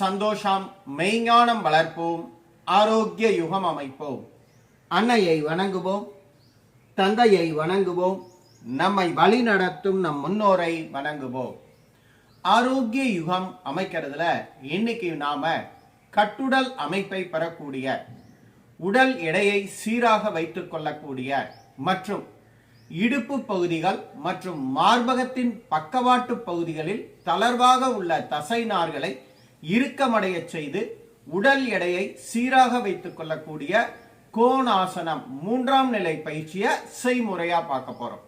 சந்தோஷம் மெய்ஞானம் வளர்ப்போம் ஆரோக்கிய யுகம் அமைப்போம். அன்னையை வணங்குவோம் தந்தையை வணங்குவோம் நம்மை வழி நடத்தும் நம் முன்னோரை வணங்குவோம். ஆரோக்கிய யுகம் அமைக்கிறதுல இன்னைக்கு நாம கட்டுடல் அமைப்பை பெறக்கூடிய உடல் எடையை சீராக வைத்துக் கொள்ளக்கூடிய மற்றும் இடுப்பு பகுதிகள் மற்றும் மார்பகத்தின் பக்கவாட்டு பகுதிகளில் தளர்வாக உள்ள தசை நார்களை இறுக்கமடையச் செய்து உடல் எடையை சீராக வைத்துக் கொள்ளக்கூடிய கோணாசனம் மூன்றாம் நிலை பயிற்சியை செய்முறையா பார்க்க போறோம்.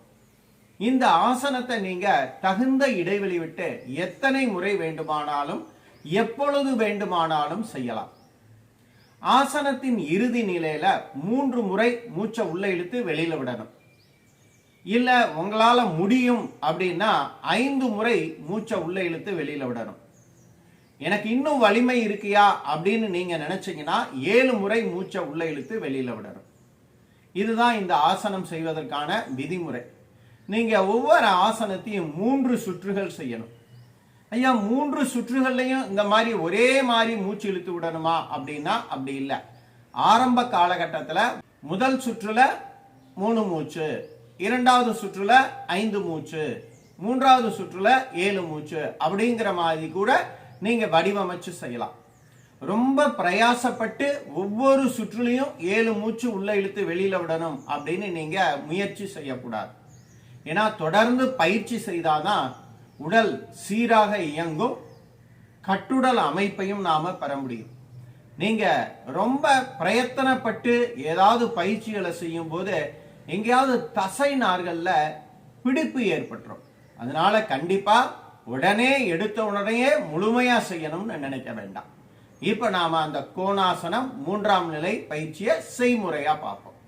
இந்த ஆசனத்தை நீங்க தகுந்த இடைவெளி விட்டு எத்தனை முறை வேண்டுமானாலும் எப்பொழுது வேண்டுமானாலும் செய்யலாம். ஆசனத்தின் இறுதி நிலையில மூன்று முறை மூச்சை உள்ள இழுத்து வெளியில விடணும். இல்ல உங்களால முடியும் அப்படின்னா ஐந்து முறை மூச்சை உள்ள இழுத்து வெளியில விடணும். எனக்கு இன்னும் வலிமை இருக்கியா அப்படின்னு நீங்க நினைச்சீங்கன்னா ஏழு முறை மூச்சை உள்ள இழுத்து வெளியில விடணும். இதுதான் இந்த ஆசனம் செய்வதற்கான விதிமுறை. நீங்க ஒவ்வொரு ஆசனத்தையும் மூன்று சுற்றுகள் செய்யணும். ஐயா மூன்று சுற்றுகள்லையும் இந்த மாதிரி ஒரே மாதிரி மூச்சு இழுத்து விடணுமா அப்படின்னா அப்படி இல்லை. ஆரம்ப காலகட்டத்தில் முதல் சுற்றுல மூணு மூச்சு இரண்டாவது சுற்றுல ஐந்து மூச்சு மூன்றாவது சுற்றுல ஏழு மூச்சு அப்படிங்கிற மாதிரி கூட நீங்கள் வடிவமைச்சு செய்யலாம். ரொம்ப பிரயாசப்பட்டு ஒவ்வொரு சுற்றுலையும் ஏழு மூச்சு உள்ளே இழுத்து வெளியில் விடணும் அப்படின்னு நீங்கள் முயற்சி செய்யக்கூடாது. ஏன்னா தொடர்ந்து பயிற்சி செய்தாதான் உடல் சீராக இயங்கும் கட்டுடல் அமைப்பையும் நாம் பெற முடியும். நீங்கள் ரொம்ப பிரயத்தனப்பட்டு ஏதாவது பயிற்சிகளை செய்யும் போது எங்கேயாவது தசை நார்களில் பிடிப்பு ஏற்பட்டுரும். அதனால கண்டிப்பாக உடனே எடுத்த உடனே முழுமையா செய்யணும்னு நினைக்க வேண்டாம். இப்ப நாம அந்த கோணாசனம் மூன்றாம் நிலை பயிற்சியை செய்முறையா பார்ப்போம்.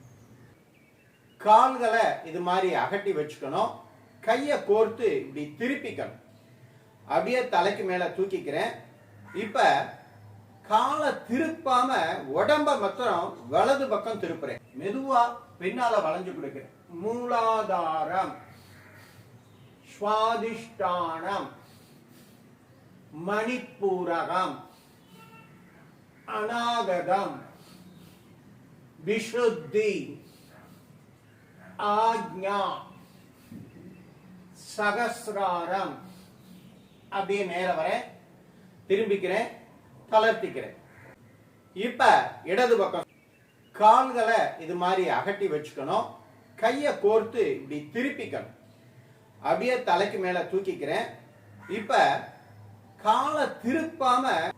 கால்களை இது மாதிரி அகட்டி வச்சுக்கணும். கையை கோர்த்து இப்படி திருப்பிக்கணும். அப்படியே தலைக்கு மேல தூக்கிக்கிறேன். இப்ப காலை திருப்பாம உடம்ப மாத்திரம் வலது பக்கம் திருப்புறேன். மெதுவா பின்னால வளைஞ்சு கொடுக்கிறேன். மூலாதாரம். சுவாதிஷ்டானம் மணிப்பூரகம். அநாகதம். விஷுத்தி ஆக்ஞா. சகசிராரம். அப்படியே நேர வரேன் திரும்பிக்கிறேன். தளர்த்திக்கிறேன். இப்ப இடது பக்கம். கால்களை இது மாதிரி அகட்டி வச்சுக்கணும். கையை கோர்த்து இப்படி திருப்பிக்கணும். அப்படியே தலைக்கு மேல தூக்கிக்கிறேன். இப்ப காலை திருப்பாம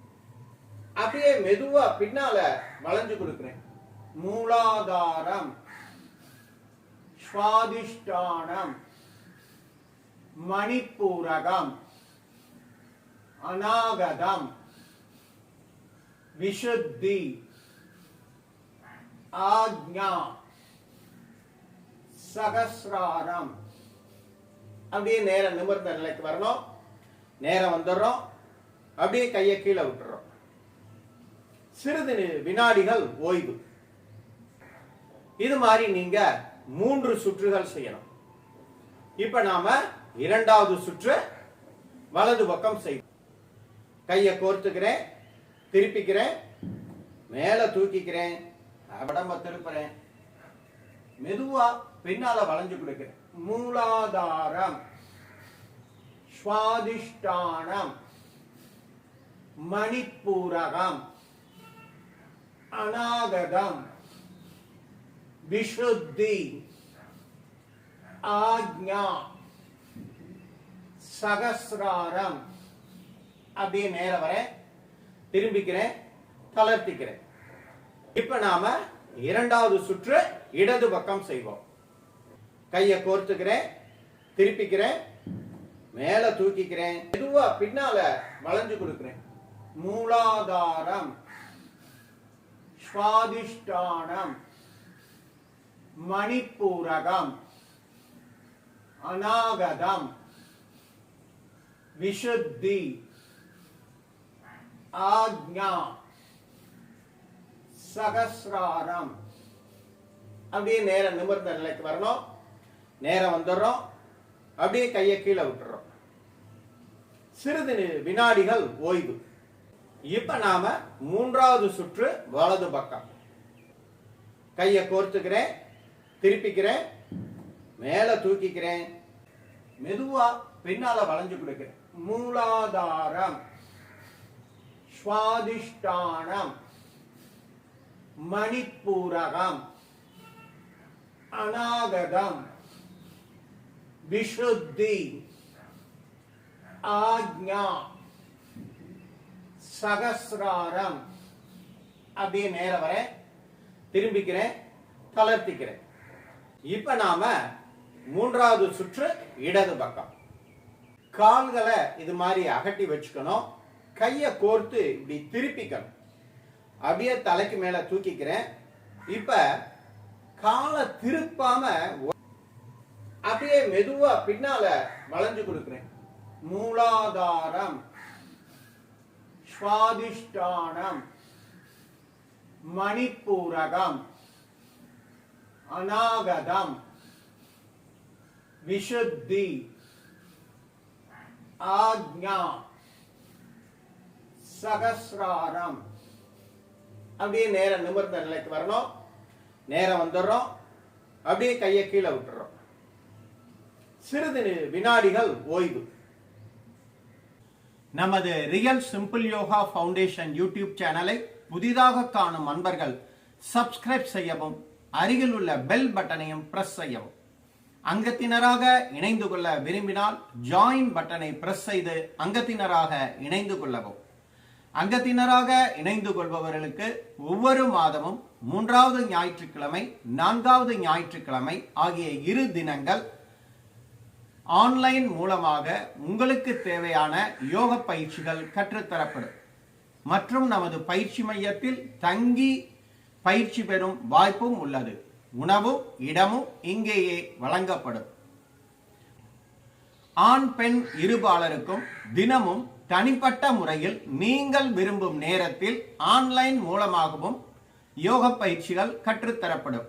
அப்படியே மெதுவா பின்னால வளைஞ்சு கொடுக்கிறேன். மூலாதாரம். சுவாதிஷ்டானம். மணிப்பூரகம். அநாகதம். விஷுத்தி ஆக்ஞா. சகசிராரம். அப்படியே நேரம் நிமிர்ந்த நிலைக்கு வரணும். நேரம் வந்துடுறோம். அப்படியே கையை கீழே விட்டுறோம். சிறிது வினாடிகள் ஓய்வு. இது மாதிரி நீங்க மூன்று சுற்றுகள் செய்யணும். இப்ப நாம இரண்டாவது சுற்று வலது பக்கம் செய்யணும் கையை கோர்த்துக்கிறேன் திருப்பிக்கிறேன் மேல தூக்கிக்கிறேன் உடம்ப திருப்புறேன். மெதுவா பின்னால வளைஞ்சு கொடுக்கிறேன். மூலாதாரம். சுவாதிஷ்டானம். மணிப்பூரகம். அநாகதம். விஷுத்தி ஆக்ஞா. சகசிராரம். அப்படியே நேர வரேன். திரும்பிக்கிறேன். தளர்த்திக்கிறேன். இப்ப நாம இரண்டாவது சுற்று இடது பக்கம் செய்வோம். கையை கோர்த்துக்கிறேன் திருப்பிக்கிறேன் மேல தூக்கிக்கிறேன். மெதுவா பின்னால வளைஞ்சு கொடுக்கிறேன். மூலாதாரம் சுவாதிஷ்டானம் மணிப்பூரகம் அநாகதம் விஷுத்தி ஆக்ஞா சகசிராரம். அப்படியே நேரம் நிமிர்ந்த நிலைக்கு வரணும். நேரம் வந்துடுறோம். அப்படியே கையை கீழே விட்டுறோம் சிறிது வினாடிகள் ஓய்வு. இப்ப நாம மூன்றாவது சுற்று வலது பக்கம். கையை கோர்த்துக்கிறேன் திருப்பிக்கிறேன் மேல தூக்கிக்கிறேன். மெதுவா பின்னால வளைஞ்சு கொடுக்கிறேன். மூலாதாரம். சுவாதிஷ்டானம். மணிப்பூரகம். அநாகதம். விஷுத்தி ஆக்ஞா சகசிராரம் அப்படியே நேர வர திரும்பிக்கிறேன் தளர்த்திக்கிறேன். இப்ப நாம மூன்றாவது சுற்று இடது பக்கம். கால்களை இது மாதிரி அகட்டி வச்சுக்கணும். கையை கோர்த்து இப்படி திருப்பிக்கணும். அப்படியே தலைக்கு மேல தூக்கிக்கிறேன். இப்ப காலை திருப்பாம அப்படியே மெதுவா பின்னால வளைஞ்சு கொடுக்கிறேன். மூலாதாரம். சுவாதிஷ்டானம். மணிப்பூரகம். அநாகதம். விஷுத்தி ஆக்ஞா. சகசிராரம். அப்படியே நேரம் நிமிர்ந்த நிலைக்கு வரணும். நேரம் வந்துடுறோம். அப்படியே கையை கீழே விட்டுறோம். சிறிது வினாடிகள் ஓய்வு. நமது real simple yoga foundation YouTube சேனலை புதிதாக காணும் அன்பர்கள் சப்ஸ்கிரைப் செய்யவும் அருகில் உள்ள பெல் பட்டனையும் பிரஸ் செய்யவும். அங்கத்தினராக இணைந்து கொள்ள விரும்பினால் ஜாயின் பட்டனை பிரஸ் செய்து அங்கத்தினராக இணைந்து கொள்ளவும். அங்கத்தினராக இணைந்து கொள்பவர்களுக்கு ஒவ்வொரு மாதமும் மூன்றாவது ஞாயிற்றுக்கிழமை நான்காவது ஞாயிற்றுக்கிழமை ஆகிய இரு தினங்கள் ஆன்லைன் மூலமாக உங்களுக்கு தேவையான யோக பயிற்சிகள் கற்றுத்தரப்படும். மற்றும் நமது பயிற்சி மையத்தில் தங்கி பயிற்சி பெறும் வாய்ப்பும் உள்ளது. உணவும் இடமும் இங்கேயே வழங்கப்படும். ஆண் பெண் இருபாலருக்கும் தினமும் தனிப்பட்ட முறையில் நீங்கள் விரும்பும் நேரத்தில் ஆன்லைன் மூலமாகவும் யோக பயிற்சிகள் கற்றுத்தரப்படும்.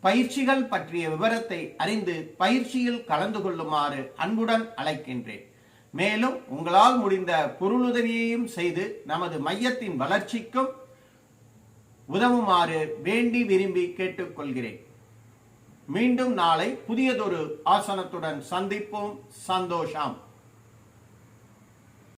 பயிற்சிகள் பற்றிய விவரத்தை அறிந்து பயிற்சியில் கலந்து கொள்ளுமாறு அன்புடன் அழைக்கின்றேன். மேலும் உங்களால் முடிந்த பொருளுதவியையும் செய்து நமது மையத்தின் வளர்ச்சிக்கும் உதவுமாறு வேண்டி விரும்பி கேட்டுக்கொள்கிறேன். மீண்டும் நாளை புதியதொரு ஆசனத்துடன் சந்திப்போம். சந்தோஷம்.